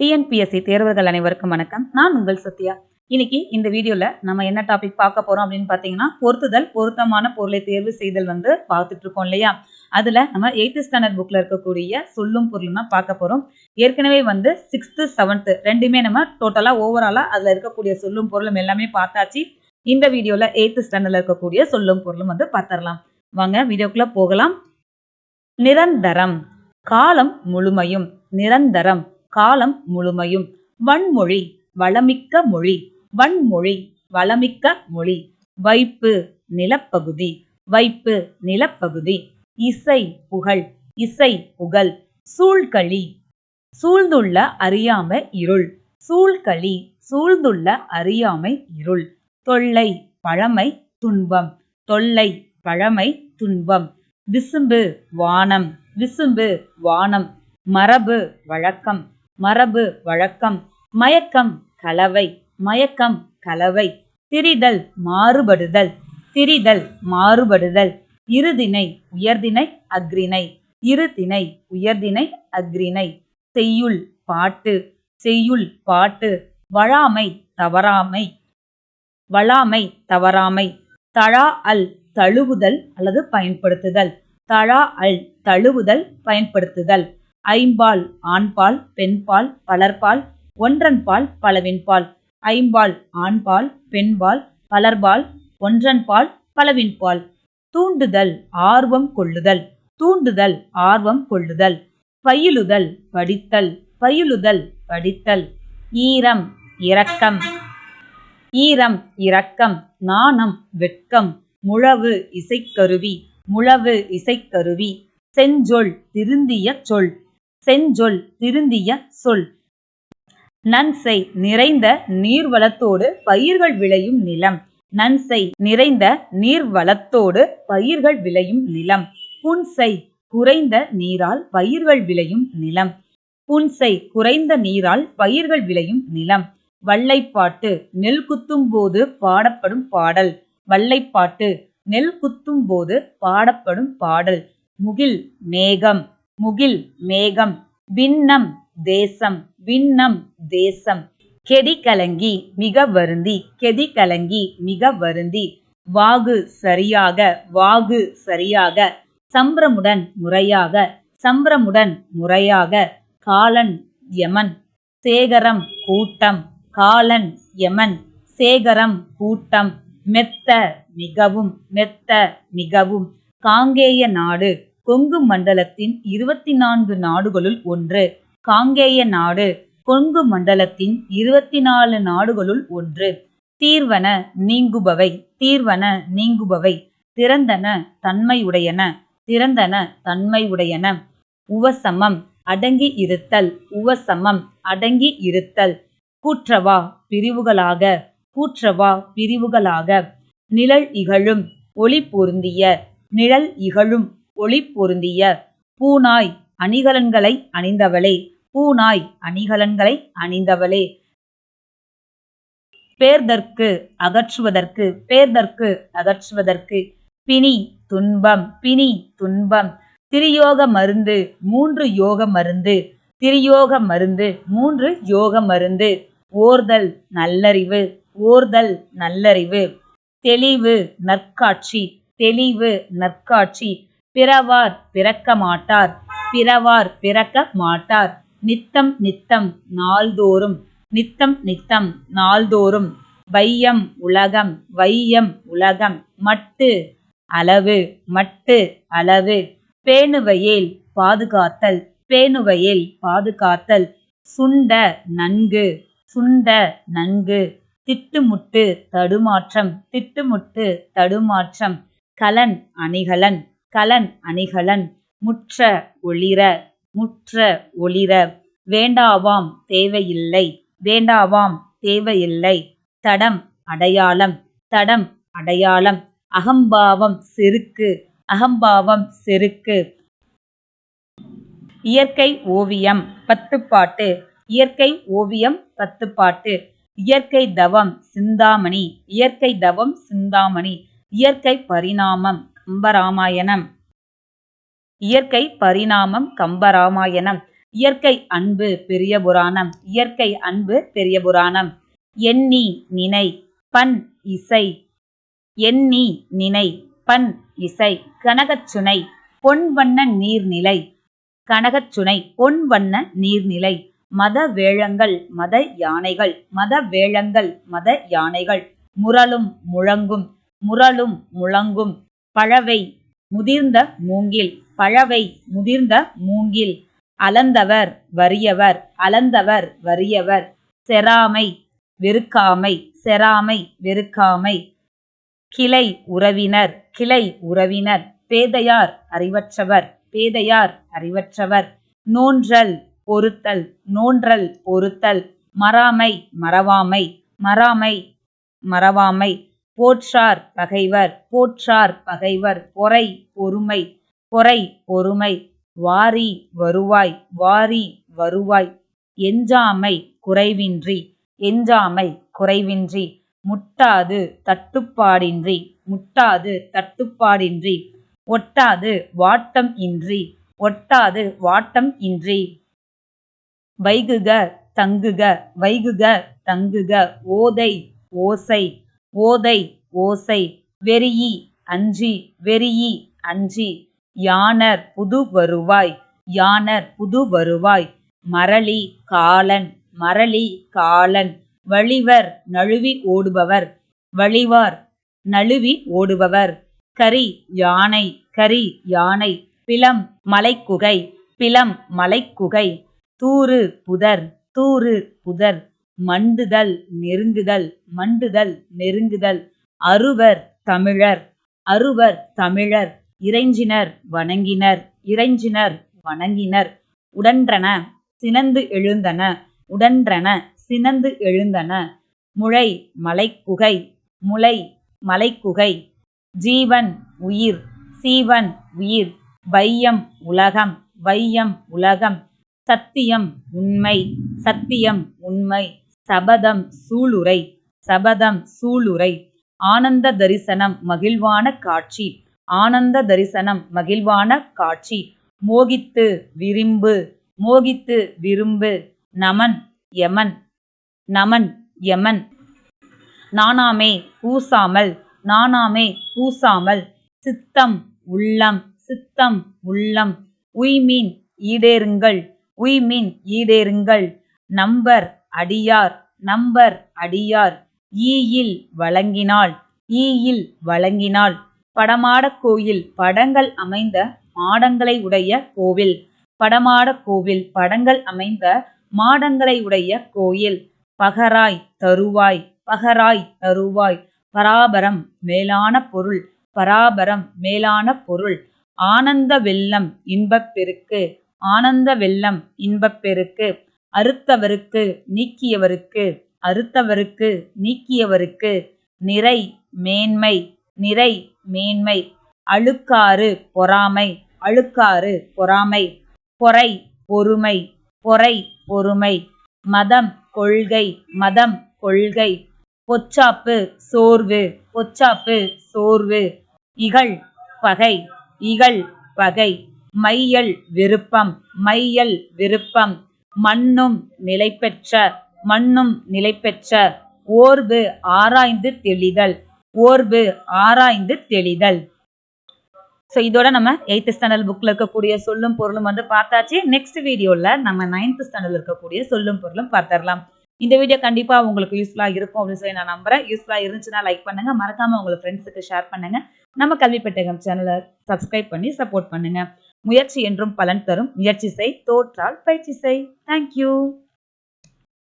TNPSC தேர்வர்கள் அனைவருக்கும் வணக்கம். நான் உங்கள் சத்யா. இன்னைக்கு இந்த வீடியோல நம்ம என்ன டாபிக் பார்க்க போறோம் அப்படின்னு பார்த்தீங்கன்னா பொருத்துதல் பொருத்தமான பொருளை தேர்வு செய்தல் வந்து பார்த்துட்டு இருக்கோம் இல்லையா? அதுல நம்ம எயித்து ஸ்டாண்டர்ட் புக்ல இருக்கக்கூடிய சொல்லும் பொருளும் தான் பார்க்க போறோம். ஏற்கனவே வந்து சிக்ஸ்த்து செவன்த்து ரெண்டுமே நம்ம டோட்டலா ஓவராலா அதுல இருக்கக்கூடிய சொல்லும் பொருளும் எல்லாமே பார்த்தாச்சு. இந்த வீடியோல எயித்து ஸ்டாண்டர்ட்ல இருக்கக்கூடிய சொல்லும் பொருளும் வந்து பார்த்துடலாம். வாங்க வீடியோக்குள்ள போகலாம். நிரந்தரம். காலம் முழுமையும் நிரந்தரம். காலம் முழுமையும். வன்மொழி வளமிக்க மொழி வன்மொழி வளமிக்க மொழி. வைப்பு நிலப்பகுதி வைப்பு நிலப்பகுதி. இசை புகழ் இசை புகழ். சூழ்களி சூழ்ந்துள்ள அறியாமை இருள். சூழ்களி சூழ்ந்துள்ள அறியாமை இருள். தொல்லை பழமை துன்பம். தொல்லை பழமை துன்பம். விசும்பு வானம். விசும்பு வானம். மரபு வழக்கம். மரபு வழக்கம். மயக்கம் கலவை. மயக்கம் கலவை. திரிதல் மாறுபடுதல். திரிதல் மாறுபடுதல். இருதினை உயர்தினை அக்ரிணை இருதினை உயர்தினை அக்ரிணை செய்யுள் பாட்டு. செய்யுள் பாட்டு. வழாமை தவறாமை. வளாமை தவறாமை. தழா அல் தழுவுதல் அல்லது பயன்படுத்துதல். தழா அல் தழுவுதல் பயன்படுத்துதல். ஐம்பால் ஆண்பால் பெண்பால் பலர்பால் ஒன்றன்பால் பலவின்பால். ஐம்பால் ஆண்பால் பெண்பால் பலர்பால் ஒன்றன்பால் பலவின்பால். தூண்டுதல் ஆர்வம் கொள்ளுதல். தூண்டுதல் ஆர்வம் கொள்ளுதல். பயிலுதல் படித்தல். பயிலுதல் படித்தல். ஈரம் இரக்கம். ஈரம் இரக்கம். நாணம் வெட்கம். முழவு இசைக்கருவி. முழவு இசைக்கருவி. செஞ்சொல் திருந்திய சொல். செஞ்சொல் திருந்திய சொல். நன்சை நிறைந்த நீர்வளத்தோடு பயிர்கள் விளையும் நிலம். நன்சை நிறைந்த நீர்வளத்தோடு பயிர்கள் விளையும் நிலம். புன்சை குறைந்த நீரால் பயிர்கள் விளையும் நிலம். புன்சை குறைந்த நீரால் பயிர்கள் விளையும் நிலம். வல்லைப்பாட்டு நெல் குத்தும் போது பாடப்படும் பாடல். வல்லைப்பாட்டு நெல் குத்தும் போது பாடப்படும் பாடல். முகில் மேகம். முகில் மேகம் விண்ணம் தேசம் விண்ணம் தேசம். கெடி கலங்கி மிக வருந்தி கெதி கலங்கி மிக வருந்தி. வாகு சரியாக வாகு சரியாக. சம்பிரமுடன் முறையாக சம்பிரமுடன் முறையாக. காலன் யமன் சேகரம் கூட்டம். காலன் யமன் சேகரம் கூட்டம். மெத்த மிகவும் மெத்த மிகவும். காங்கேய நாடு கொங்கு மண்டலத்தின் இருபத்தி நான்கு நாடுகளுள் ஒன்று. காங்கேய நாடு. கொங்கு மண்டலத்தின் இருபத்தி நாலு நாடுகளுள் ஒன்று. தீர்வன நீங்குபவை. தீர்வன நீங்குபவை. திறந்தன தன்மையுடையன. திறந்தன தன்மையுடையன. உவசமம். அடங்கி இருத்தல். உவசமம். அடங்கி இருத்தல். கூற்றவா பிரிவுகளாக. கூற்றவா பிரிவுகளாக. நிழல் இகழும். ஒளி பொருந்திய. நிழல் இகழும். ஒளி பொருந்திய பூநாய் அணிகலன்களை அணிந்தவளே பூநாய் அணிகலன்களை அணிந்தவளே. பேர்தற்கு அகற்றுவதற்கு பேர்தற்கு அகற்றுவதற்கு. பிணி துன்பம் பிணி துன்பம். திரியோக மருந்து மூன்று யோக மருந்து. திரியோக மருந்து மூன்று யோக மருந்து. ஓர்தல் நல்லறிவு ஓர்தல் நல்லறிவு. தெளிவு நற்காட்சி தெளிவு நற்காட்சி. பிறவார் பிறக்க மாட்டார். பிறவார் பிறக்க மாட்டார். நித்தம் நித்தம் நாள்தோறும். நித்தம் நித்தம் நாள்தோறும். வையம் உலகம் வையம் உலகம். மட்டு அளவு மட்டு அளவு. பேணுவையில் பாதுகாத்தல் பேணுவையில் பாதுகாத்தல். சுண்ட நன்கு சுண்ட நன்கு. திட்டுமுட்டு தடுமாற்றம் திட்டுமுட்டு தடுமாற்றம். கலன் அணிகலன். கலன் அணிகலன் முற்ற ஒளிர முற்ற ஒளிர. வேண்டாவாம் தேவையில்லை வேண்டாவாம் தேவையில்லை. தடம் அடையாளம் தடம் அடையாளம். அகம்பாவம் செருக்கு அகம்பாவம் செருக்கு. இயற்கை ஓவியம் பத்துப்பாட்டு இயற்கை ஓவியம் பத்துப்பாட்டு. இயற்கை தவம் சிந்தாமணி இயற்கை தவம் சிந்தாமணி இயற்கை பரிணாமம். கம்பராமாயணம். இயற்கை பரிணாமம் கம்பராமாயணம். இயற்கை அன்பு பெரிய புராணம் இயற்கை அன்பு பெரிய புராணம் எண்ணி நினை பண் இசை. எண்ணி நினை பண் இசை. கனகச்சுனை பொன் வண்ண நீர்நிலை. கனகச்சுனை பொன் வண்ண நீர்நிலை. மத வேழங்கள் மத யானைகள். மத வேழங்கள் மத யானைகள். முரளும் முழங்கும் முரளும் முழங்கும். பழவை முதிர்ந்த மூங்கில் பழவை முதிர்ந்த மூங்கில். அளந்தவர் வறியவர் அளந்தவர் வறியவர். செராமை வெறுக்காமை செராமை வெறுக்காமை. கிளை உறவினர் கிளை உறவினர். பேதையார் அறிவற்றவர் பேதையார் அறிவற்றவர். நோன்றல் பொறுத்தல் நோன்றல் பொறுத்தல். மறாமை மறவாமை மறாமை மறவாமை. போற்றார் பகைவர் போற்றார் பகைவர் பொறை பொறுமை பொறை பொறுமை. வாரி வருவாய் வாரி வருவாய். எஞ்சாமை குறைவின்றி எஞ்சாமை குறைவின்றி. முட்டாது தட்டுப்பாடின்றி முட்டாது தட்டுப்பாடின்றி. ஒட்டாது வாட்டம் இன்றி ஒட்டாது வாட்டம் இன்றி. வைகுக தங்குக வைகுக தங்குக. ஓதை ஓசை ஓதை ஓசை வெறியி அஞ்சி வெறியி அஞ்சி யானர் புது வருவாய் யானர் புது வருவாய் மரளி காலன் மரளி காலன் வழிவர் நழுவி ஓடுபவர் வழிவார் நழுவி ஓடுபவர் கரி யானை கரி யானை பிலம் மலைக்குகை பிலம் மலைக்குகை தூறு புதர் தூறு புதர் மண்டுதல் நெருங்குதல் மண்டுதல் நெருங்குதல். அருவர் தமிழர் அருவர் தமிழர். இறைஞ்சினர் வணங்கினர். இறைஞ்சினர் வணங்கினர். உடன்றன சினந்து எழுந்தன. உடன்றன சினந்து எழுந்தன. முளை மலைக்குகை. முளை மலைக்குகை. ஜீவன் உயிர். சீவன் உயிர். வையம் உலகம். வையம் உலகம். சத்தியம் உண்மை. சத்தியம் உண்மை. சபதம் சூளுரை சபதம் சூளுரை. ஆனந்த தரிசனம் மகிழ்வான காட்சி ஆனந்த தரிசனம் மகிழ்வான காட்சி. மோகித்து விரும்பு மோகித்து விரும்பு நமன் யமன் நமன் யமன். நானாமே பூசாமல் நானாமே பூசாமல். சித்தம் உள்ளம் சித்தம் உள்ளம். உய்மீன் ஈடேறுங்கள் உய்மீன் ஈடேறுங்கள். நம்பர் அடியார் நம்பர் அடியார். ஈயில் வழங்கினாள் ஈயில் வழங்கினாள். படமாடக் கோயில் படங்கள் அமைந்த மாடங்களை உடைய கோவில். படமாடக் கோவில் படங்கள் அமைந்த மாடங்களை உடைய கோயில். பகராய் தருவாய் பகராய் தருவாய். பராபரம் மேலான பொருள் பராபரம் மேலான பொருள். ஆனந்த வெள்ளம் இன்பப்பெருக்கு ஆனந்த வெள்ளம் இன்பப்பெருக்கு அறுத்தவருக்கு நீக்கியவருக்கு அறுத்தவருக்கு நீக்கியவருக்கு நிறை மேன்மை நிறை மேன்மை அழுக்காறு பொறாமை அழுக்காறு பொறாமை பொறை பொறுமை பொறை பொறுமை மதம் கொள்கை மதம் கொள்கை பொச்சாப்பு சோர்வு பொச்சாப்பு சோர்வு இகழ் பகை இகழ் பகை மையல் விருப்பம் மையல் விருப்பம் மண்ணும் நிலைபெற்ற மண்ணும் நிலைபெற்ற ஓர்வு ஆராய்ந்து தெளிதல். ஓர்வு ஆராய்ந்து தெளிதல். ஸோ இதோட நம்ம எயித்து ஸ்டாண்டர்ட் புக்கில் இருக்கக்கூடிய சொல்லும் பொருளும் வந்து பார்த்தாச்சு. நெக்ஸ்ட் வீடியோவில் நம்ம நைன்த் ஸ்டாண்டர்டில் இருக்கக்கூடிய சொல்லும் பொருளும் பார்த்துடலாம். இந்த வீடியோ கண்டிப்பாக உங்களுக்கு யூஸ்ஃபுல்லாக இருக்கும் அப்படின்னு சொல்லி நான் நம்புறேன். யூஸ்ஃபுல்லாக இருந்துச்சுன்னா லைக் பண்ணுங்கள் மறக்காமல் உங்கள் ஃப்ரெண்ட்ஸுக்கு ஷேர் பண்ணுங்கள் நம்ம கல்வி பெட்டகம் சேனலை சப்ஸ்கிரைப் பண்ணி சப்போர்ட் பண்ணுங்கள் முயற்சி என்றும் பலன் தரும். முயற்சி செய் தோற்றால் பயிற்சி செய். தேங்க்யூ